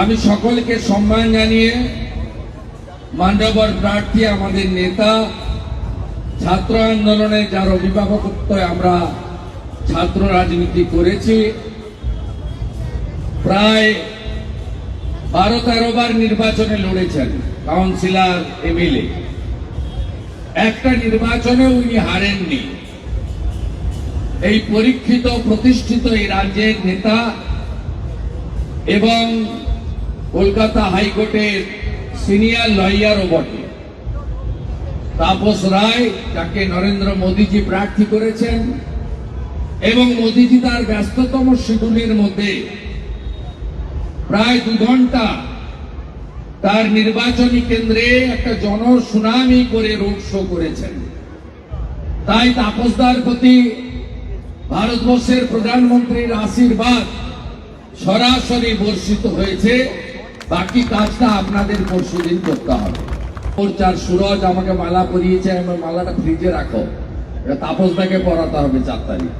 আমি সকলকে সম্মান জানিয়ে মান্ডবর প্রার্থী আমাদের নেতা, ছাত্র আন্দোলনে যার অভিভাবকত্ব আমরা ছাত্র রাজনীতি করেছি, প্রায় বারো তেরো বার নির্বাচনে লড়েছেন কাউন্সিলর এমএলএ একটা নির্বাচনে উনি হারেননি। এই পরীক্ষিত, প্রতিষ্ঠিত এই রাজ্যের নেতা এবং কলকাতা হাইকোর্টের সিনিয়র লয়ারও বটে। তাপস রায়, যাকে নরেন্দ্র মোদীজি প্রার্থী করেছেন, এবং মোদীজি তার ব্যস্ততম শিডিউলের মধ্যে প্রায় দু ঘণ্টা তার নির্বাচনী কেন্দ্রে একটা জনসুনামি করে রোড শো করেছেন। তাই তাপসদার প্রতি ভারতবর্ষের প্রধানমন্ত্রীর আশীর্বাদ সরাসরি বর্ষিত হয়েছে। বাকি কাজটা আপনাদের পরশুদিন করতে হবে। চার সুরজ আমাকে মালা পরিয়েছে আমার মালাটা ফ্রিজে রাখো। এটা তাপসদাকে পরাতে হবে চার তারিখ।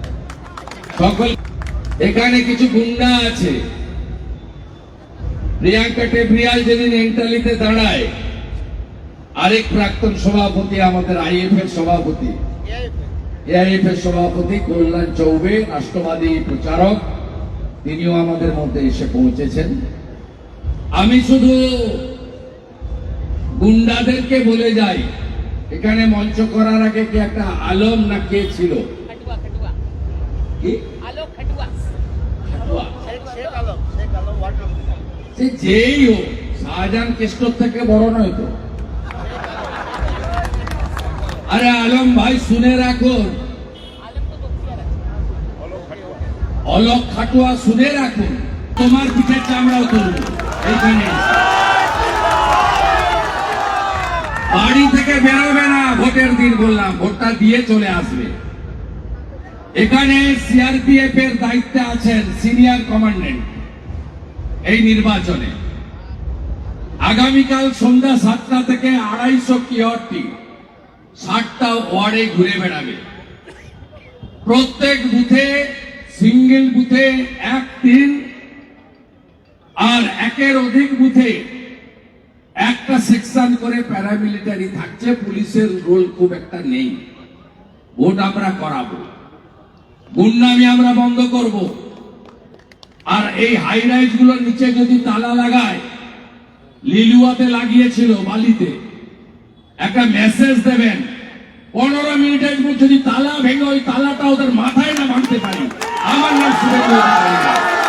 সকল এখানে কিছু গুন্ডা আছে। প্রিয়াঙ্কা টেবরিয়াল যেদিন এন্টালিতে দাঁড়ায়, আরেক প্রাক্তন সভাপতি আমাদের আইএফ এর সভাপতি। এআইএফ এর সভাপতি কল্যাণ চৌবে, রাষ্ট্রবাদী প্রচারক, তিনিও আমাদের মধ্যে এসে পৌঁছেছেন। আমি শুধু গুন্ডাদেরকে বলে যাই এখানে মঞ্চ করার আগে কি একটা আলম না কে ছিল? সে যেই হোক শাহজাহান কেষ্টর থেকে বড় নয় তো? আরে আলম ভাই শুনে রাখুন অলক খাটুয়া শুনে রাখুন। তোমার পিঠের চামড়াও তুলবো। বাড়ি থেকে বেরোবে না, ভোটের দিন বললাম, ভোটটা দিয়ে চলে আসবে। এখানে সিআরপিএফ এর দায়িত্বে আছেন সিনিয়র কমান্ডেন্ট এই নির্বাচনে। আগামীকাল সন্ধ্যা সাতটা থেকে আড়াইশো কিয়রটি ষাটটা ওয়ার্ডে ঘুরে বেড়াবে। প্রত্যেক বুথে, সিঙ্গেল বুথে এক তিন আর একের অধিক বুথে একটা সেকশন করে প্যারামিলিটারি থাকছে, পুলিশের রোল খুব একটা নেই। ভোট আমরা করাবো। গুন্ডামি আমরা বন্ধ করব। আর এই হাই রাইজগুলোর নিচে যদি তালা লাগায়, লিলুয়াতে লাগিয়েছিল বালিতে, একটা মেসেজ দেবেন, পনেরো মিনিটের যদি তালা ভেঙে ওই তালাটা ওদের মাথায় না ভাঙতে পারি। আমার নাম অধিকারী।